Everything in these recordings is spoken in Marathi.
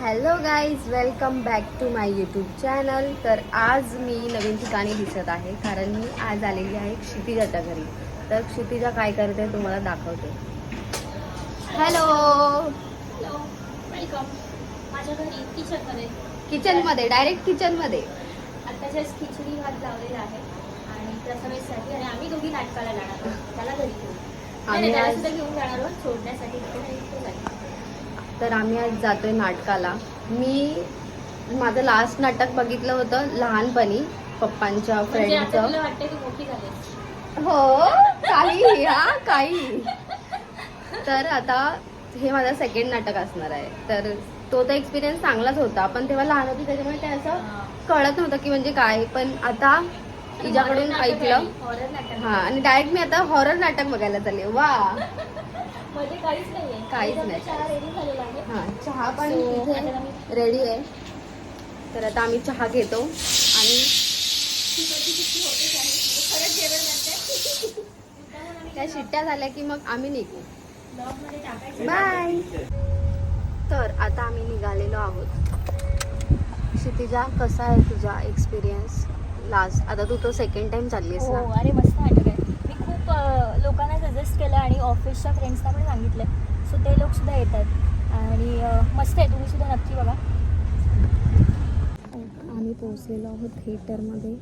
Hello guys welcome back to my YouTube channel तर आज मी नवीन ठिकाणी दिसत आहे कारण मी आज आलेली आहे क्षितिजाच्या घरी. तर क्षितिजा काय करते तुम्हाला दाखवते. हॅलो हॅलो वेलकम माझ्या घरी किचनमध्ये किचनमध्ये डायरेक्ट किचनमध्ये आता जस्ट खिचडी भात लावलेला आहे आणि आम्ही दोघी नाटकाला जाणार त्याला घरी घेऊन आम्ही सुद्धा घेऊन जाणार आहोत सोडण्यासाठी. तर आम्ही आज जातोय नाटकाला. मी माझं लास्ट नाटक बघितलं होतं लहानपणी पप्पांच्या म्हणजे फ्रेंडचं झाली हो काही हा काही. तर आता हे माझं सेकंड नाटक असणार आहे. तर तो तर एक्सपिरियन्स चांगलाच होता पण तेव्हा लहान होती त्याच्यामुळे ते असं कळत नव्हतं की म्हणजे काय. पण आता तिच्याकडून ऐकलं. हा आणि डायरेक्ट मी आता हॉरर नाटक बघायला चालले वा. मध्ये काहीच नाहीये. काहीच नाही. चहा रेडी झालेला आहे. हा चहा पण So, आता इथे आम्ही- रेडी आहे. तर आता आम्ही चहा घेतो आणि तिकडची किती होतेच आहे. खरंच जेवण बनते त्यामुळे आम्ही त्या शिट्ट्या झाल्या की मग आम्ही निघू. टाकायचं बाय तर आता आम्ही निघालेलो आहोत. क्षितिजा कसा आहे तुझा एक्सपिरियन्स लास्ट आता तू तो सेकंड टाइम चाललीस हो ना अरे मस्त नाटक आहे खूप लोकांना सजेस्ट केलं आणि ऑफिसच्या फ्रेंड्सना पण सांगितलं. सो ते लोक सुद्धा येतात आणि मस्त आहे. तुम्ही सुद्धा नक्की बघा. आम्ही पोहोचलेलो आहोत थिएटरमध्ये.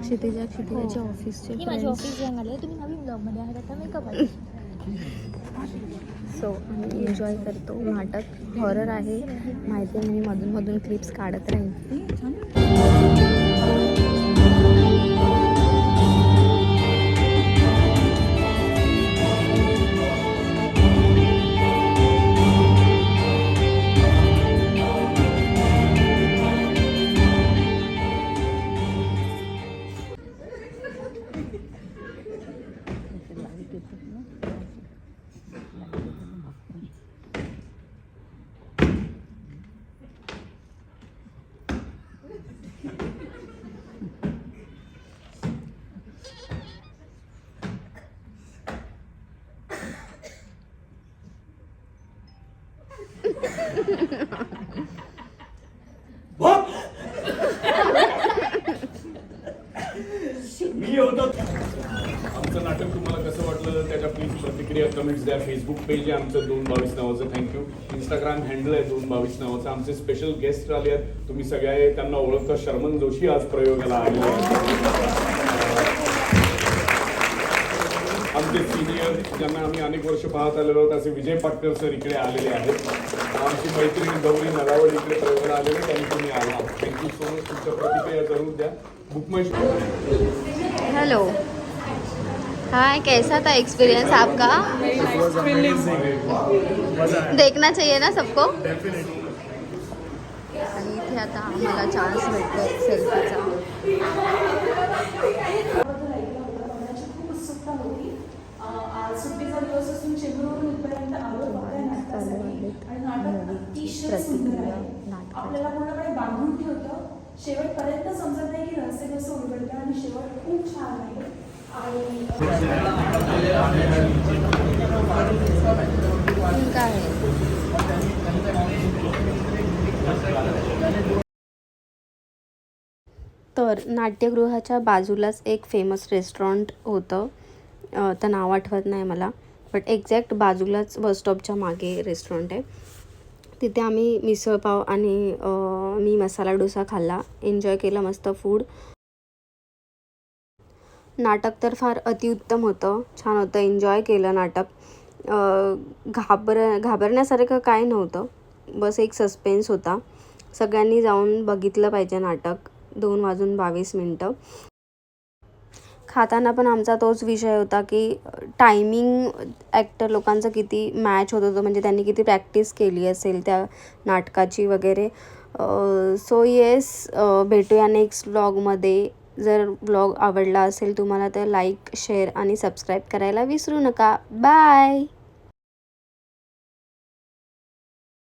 क्षितिजा क्षितिजाच्या ऑफिसचे ही माझी ऑफिस जॉईन आली तुम्ही नवीन ब्लॉगमध्ये आहात. आता मेकअप आहे. सो आम्ही एन्जॉय करतो. नाटक हॉरर आहे. माहिती आहे मी मधून मधून क्लिप्स काढत राहीन. मी होतो. आमचं नाटक तुम्हाला कसं वाटलं? त्याच्या प्लीज प्रतिक्रिया कमेंट्स द्या. फेसबुक पेज आहे आमचं दोन बावीस नावाचं. थँक्यू इंस्टाग्राम हँडल आहे दोन बावीस नावाचं. आमचे स्पेशल गेस्ट आले आहेत. तुम्ही सगळ्या त्यांना ओळखता शर्मन जोशी आज प्रयोगाला आलेले आमचे सिनियर ज्यांना आम्ही अनेक वर्ष पाहत आलेलो आहोत असे विजय पाटकर सर इकडे आलेले आहेत. आमची मैत्रीण गौरी नगावड इकडे प्रयोगाला आलेले त्यांनी तुम्ही आला. थँक्यू सो मच तुमच्या प्रतिक्रिया ज़रूर द्या. बुकमाय हेलो हाय कैसा था एक्सपीरियंस आपका? देखना चाहिए ना सबको? आणि इथे आता आम्हाला चान्स भेटतो सेल्फीचा सुट्टीचा दिवस असून चेंबूरवरून इथपर्यंत आलो बघाय नाटकासाठी. आणि नाटक अतिशय सुंदर आहे. आपल्याला पूर्णपणे बांधून ठेवतं. शेवटपर्यंत समजत नाही की रहस्य कसं उलगडतं आणि शेवट खूप छान आहे. आणि आहे तर नाट्यगृहाच्या बाजूलाच एक फेमस रेस्टॉरंट होतं. आता नाव आठवत नाही मला. बट एक्झॅक्ट बाजूलाच बस स्टॉपच्या मागे रेस्टॉरंट आहे. तिथे आम्ही मिसळपाव आणि मी मसाला डोसा खाल्ला. एन्जॉय केला मस्त फूड नाटक तर फार अतिउत्तम होतं. छान होतं. एन्जॉय केलं नाटक. घाबर घाबरण्यासारखं काय नव्हतं. बस एक सस्पेन्स होता. सगळ्यांनी जाऊन बघितलं पाहिजे नाटक. दोन वाजून बावीस मिनटं. खाताना पण आमचा तोच विषय होता की टायमिंग ॲक्टर लोकांचं किती मॅच होत होतं म्हणजे त्यांनी किती प्रॅक्टिस केली असेल त्या नाटकाची वगैरे. सो येस भेटूया नेक्स्ट ब्लॉगमध्ये जर ब्लॉग आवडला असेल तुम्हाला तर लाईक शेअर आणि सबस्क्राईब करायला विसरू नका. बाय